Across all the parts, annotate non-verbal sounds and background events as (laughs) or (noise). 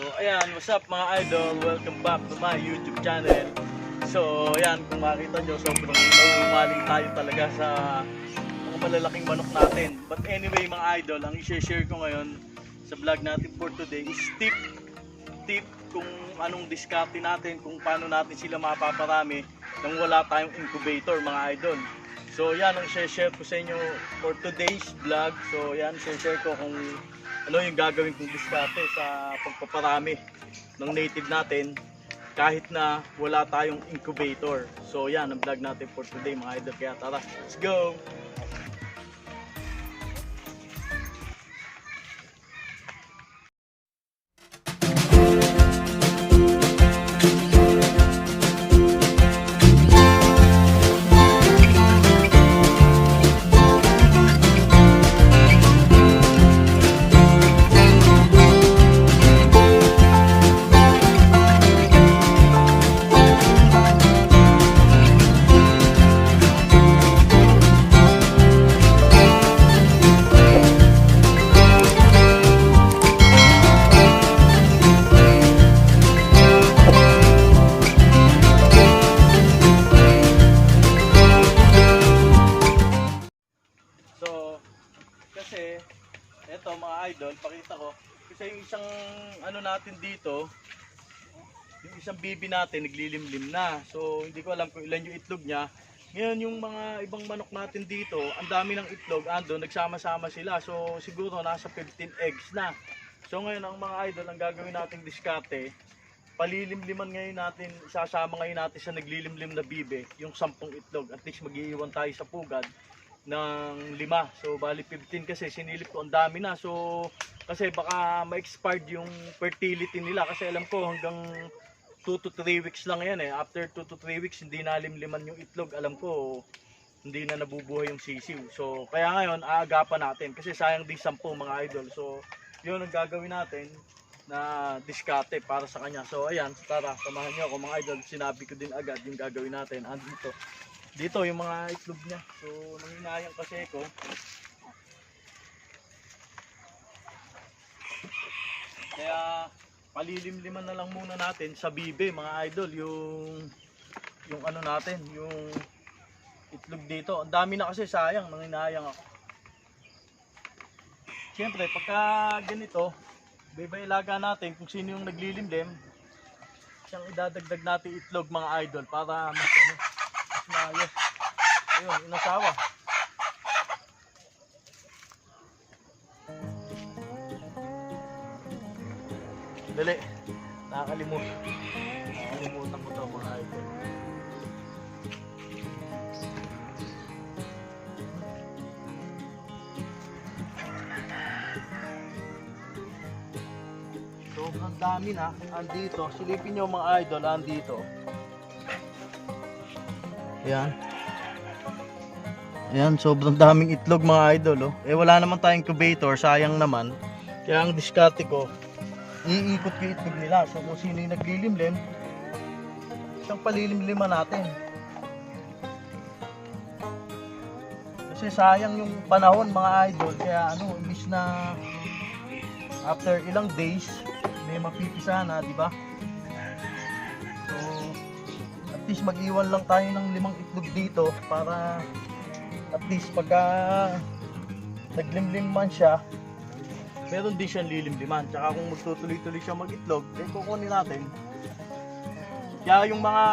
So ayan, what's up mga idol? Welcome back to my YouTube channel. So ayan, kung makita nyo, sobrang naumaling tayo talaga sa mga malalaking manok natin. But anyway mga idol, ang i-share ko ngayon sa vlog natin for today is tip tip kung anong diskarte natin, kung paano natin sila mapaparami nang wala tayong incubator mga idol. So yan ang share ko sa inyo for today's vlog. So yan, share ko kung ano yung gagawin kong diskarte sa pagpaparami ng native natin kahit na wala tayong incubator. So yan ang vlog natin for today mga idol. Kaya tara, let's go! Kasi, eto mga idol, pakita ko. Kasi yung isang ano natin dito, yung isang bibi natin naglilimlim na. So, hindi ko alam kung ilan yung itlog niya. Ngayon, yung mga ibang manok natin dito, ang dami ng itlog, ando, nagsama-sama sila. So, siguro nasa 15 eggs na. So, ngayon, ang mga idol, ang gagawin nating diskarte, palilimliman ngayon natin, sasama ngayon natin sa naglilimlim na bibe, yung 10 itlog. At least mag-iiwan tayo sa pugad ng lima. So, bali 15 kasi sinilip ko ang dami na. So, kasi baka ma-expired yung fertility nila. Kasi alam ko hanggang 2 to 3 weeks lang yan eh. After 2 to 3 weeks, hindi nalimliman yung itlog. Alam ko, hindi na nabubuhay yung sisiw. So, kaya ngayon, aagapan natin. Kasi sayang din 10 mga idol. So, yun ang gagawin natin na diskate para sa kanya. So, ayan, tara, samahan niyo ako mga idol. Sinabi ko din agad yung gagawin natin. Andito. Dito yung mga itlog niya. So, nanginayang kasi ko. Kaya palilimliman na lang muna natin sa bibe mga idol yung yung ano natin, yung itlog dito. Ang dami na kasi sayang, nanginayang ako. Siyempre, pagka ganito, bebailaga natin kung sino yung naglilimlim, siyang idadagdag natin itlog mga idol para mas ano, maayos. Ayun, inasawa. Dali. Nakakalimutan. Nakakalimutan ko to mga idol. Sobrang dami na. Andito. Silipin nyo mga idol. Andito. Ayan. Ayan, sobrang daming itlog mga idol. Oh. Eh wala naman tayong incubator, sayang naman. Kaya ang diskarte ko, iikot ko yung itlog nila. So kung sino yung naglilimlim, siyang palilimliman natin. Kasi sayang yung panahon mga idol. Kaya ano, imbis na after ilang days, may mapipisa na, di ba? Least mag-iwan lang tayo ng limang itlog dito para at least pagka naglimlim man siya, meron din siyang lilimliman. Tsaka kung magtutuloy-tuloy siya mag-itlog, eh kukunin natin. Kaya yung mga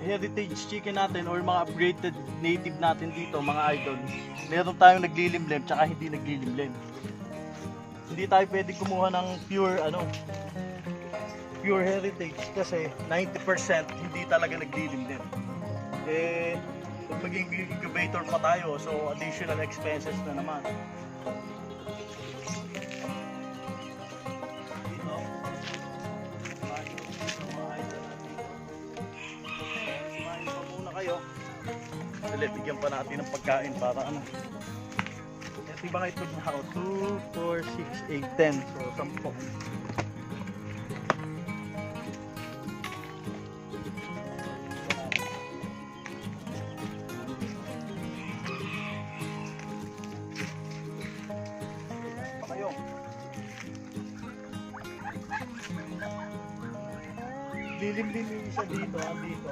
heritage chicken natin or mga upgraded native natin dito, mga idol, meron tayong naglilimlim tsaka hindi naglilimlim. Hindi tayo pwede kumuha ng pure ano, pure heritage kasi 90% hindi talaga naglilimlim. Eh, kung maging incubator pa tayo, so additional expenses na naman. Dali, bigyan pa natin ng pagkain para ano. Ito yung mga itlog na ako. 2, 4, 6, 8, 10. So, 10. Lilimlim yung isa dito, ah, dito.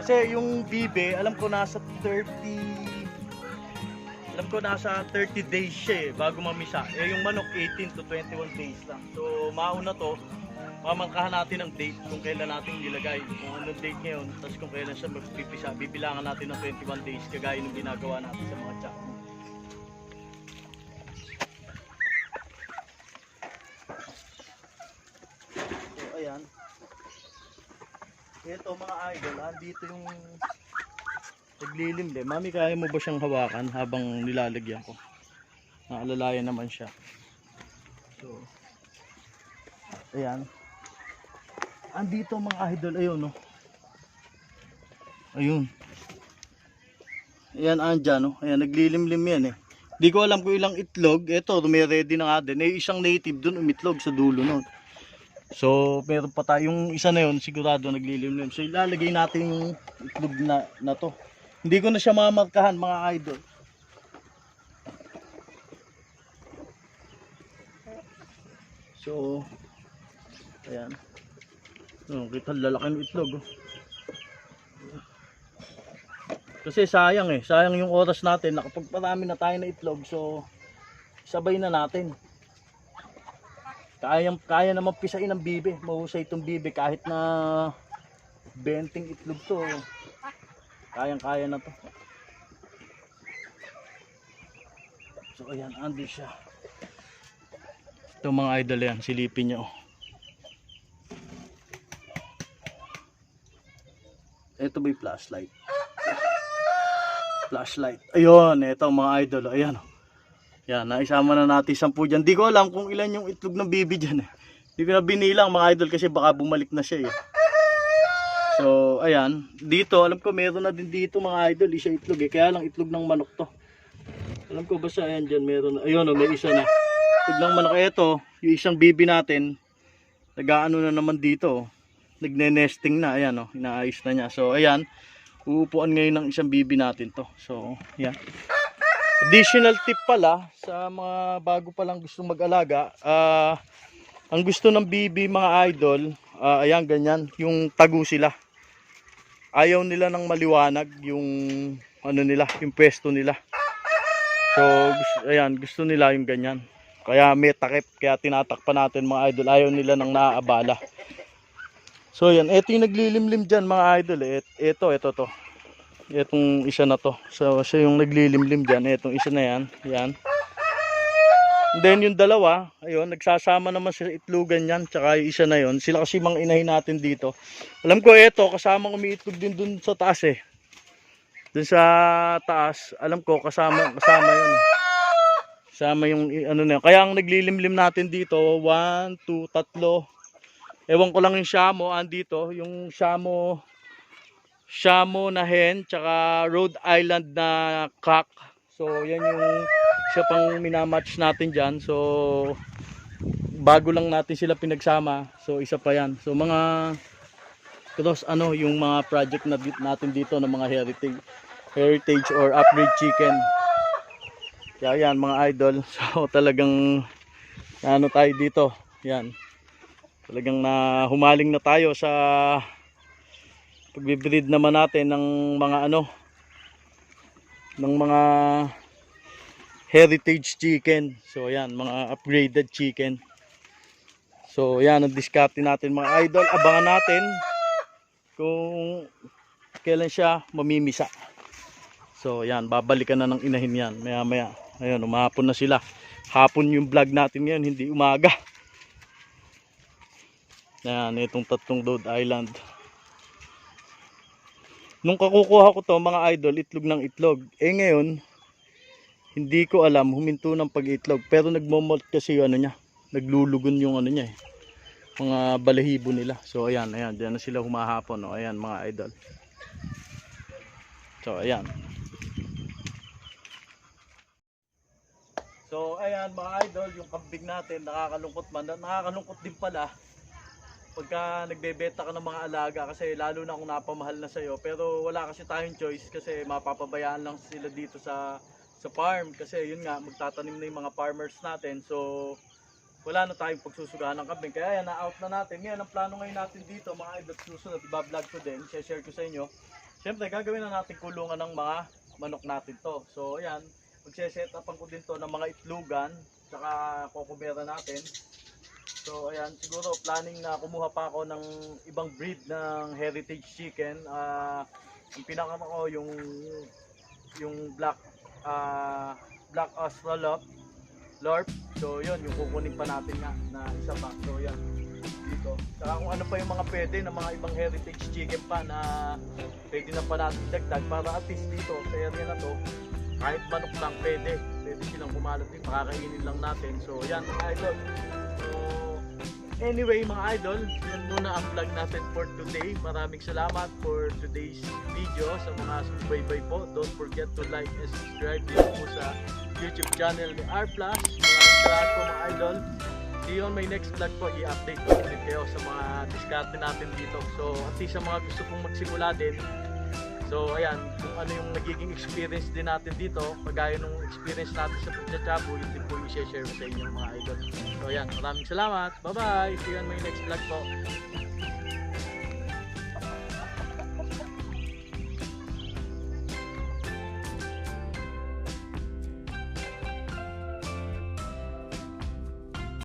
Kasi yung bibe, alam ko nasa 30 alam ko nasa 30 days siya eh, bago mamisa. Eh yung manok 18 to 21 days lang. So mauna to, mamangkahan natin ang date kung kailan natin nilagay. Kung anong date ngayon, tapos kung kailan siya magpipisa, bibilangan natin ng 21 days kagaya ng ginagawa natin sa mga tsak. Ito mga idol, andito yung naglilimlim. Mami, kaya mo ba siyang hawakan habang nilalagyan ko? Naalalayan naman siya. So, ayan. Andito mga idol, ayun no. Ayun. Ayan, andyan no. Ayan, naglilimlim yan eh. Di ko alam kung ilang itlog. Ito, may ready na nga din. Eh, isang native dun umitlog sa dulo nun. So, meron pa tayong isa na yun, sigurado naglilimlim. So, ilalagay natin yung itlog na, na to. Hindi ko na siya mamarkahan mga idol. So, ayan. Oh, kita lalaki ng itlog. Oh. Kasi sayang eh, sayang yung oras natin. Nakapagparami na tayo ng itlog, so sabay na natin. Kaya, kaya naman pisain ng bibe. Mahusay itong bibe kahit na 20 itlog to. Kayang kaya na to. So ayan, ando siya. Ito mga idol yan, silipin nyo. Ito ba yung flashlight? Flashlight. Ayun, ito mga idol. Ayan. Yan, naisama na natin 10 dyan. Di ko alam kung ilan yung itlog ng bibi dyan. Eh. Di ko na binilang mga idol kasi baka bumalik na siya eh. So, ayan. Dito, alam ko meron na din dito mga idol. Isa itlog eh. Kaya lang itlog ng manok to. Alam ko basta ayan dyan meron. Ayun oh, may isa na. Itlog ng manok. Ito, yung isang bibi natin. Nag-ano na naman dito. oh. Nagne-nesting na. Ayan oh, inaayos na niya. So, ayan. Uupuan ngayon ng isang bibi natin to. So, ayan. Additional tip pala sa mga bago pa lang gustong mag-alaga. ah ang gusto ng bibi mga idol, ah, ayan ganyan, yung tago sila. Ayaw nila ng maliwanag yung ano nila, yung pwesto nila. So, ayan, gusto nila yung ganyan. Kaya may takip, kaya tinatakpan natin mga idol. Ayaw nila ng naaabala. So, yan. Ito yung naglilimlim dyan mga idol. Ito, ito to. Itong isa na to. So, siya yung naglilimlim dyan. Itong isa na yan. Yan. Then yung dalawa, ayun, nagsasama naman sa itlogan yan, tsaka yung isa na yon. Sila kasi mga inahin natin dito. Alam ko ito, kasama umiitlog din dun sa taas eh. Dun sa taas, alam ko kasama kasama yun. eh. Kasama yung ano na yun. Kaya ang naglilimlim natin dito, 1, 2, tatlo. Ewan ko lang yung shamo, andito, yung shamo shamo na hen, tsaka Rhode Island na cock. So, yan yung siya pang minamatch natin dyan. So, bago lang natin sila pinagsama. So, isa pa yan. So, mga cross ano, yung mga project na natin dito ng mga heritage heritage or upgrade chicken. Kaya yan, mga idol. (laughs) So, talagang ano tayo dito. Yan. Talagang na humaling na tayo sa pagbibreed naman natin ng mga ano ng mga heritage chicken. So ayan, mga upgraded chicken. So ayan, ang diskarte natin mga idol. Abangan natin kung kailan siya mamimisa. So ayan, babalikan na ng inahin yan maya maya. Ayun, umahapon na sila. Hapon yung vlog natin ngayon, hindi umaga. Ayan, itong tatlong Rhode Island. Nung kakukuha ko to mga idol, itlog ng itlog. Eh ngayon, hindi ko alam, huminto ng pag-itlog. Pero nagmomolt kasi yung ano niya. Naglulugon yung ano niya eh. Mga balahibo nila. So ayan, ayan. Diyan na sila humahapon. No? Ayan mga idol. So ayan. So ayan mga idol, yung kambing natin nakakalungkot man. Nakakalungkot din pala pagka nagbebenta ka ng mga alaga kasi lalo na kung napamahal na sa'yo pero wala kasi tayong choice kasi mapapabayaan lang sila dito sa sa farm kasi yun nga magtatanim na yung mga farmers natin so wala na tayong pagsusugahan ng kambing. Kaya yan, na-out na natin. Ngayon, ang plano ngayon natin dito, mga idol, susunod, iba-vlog ko din, share ko sa inyo. Siyempre, gagawin na natin kulungan ng mga manok natin to. So, ayan, magse-set upan ko din to ng mga itlugan, tsaka kukubera natin. So, ayan, siguro planning na kumuha pa ako ng ibang breed ng heritage chicken. Ah, ang pinaka ko yung yung black ah black australorp lorp. So, yun, yung kukunin pa natin nga na isa pa. So, yan dito. Saka kung ano pa yung mga pwede ng mga ibang heritage chicken pa na pwede na pa natin dagdag para at least dito sa area na to kahit manok lang pwede. Pwede silang kumalat din, pakakainin lang natin. So, yan mga idol. So, anyway mga idol, yun muna ang vlog natin for today. Maraming salamat for today's video sa mga subaybay po. Don't forget to like and subscribe dito po sa YouTube channel ni R+. Maraming salamat po mga idol. See you on my next vlog po. I-update ko ulit kayo sa mga diskarte natin dito. So, at least sa mga gusto pong magsimula din, So ayan, kung ano yung nagiging experience din natin dito, kagaya nung experience natin sa pagchachabu, yun din po yung share sa inyo mga idol. So ayan, maraming salamat. Bye-bye. See you on my next vlog po.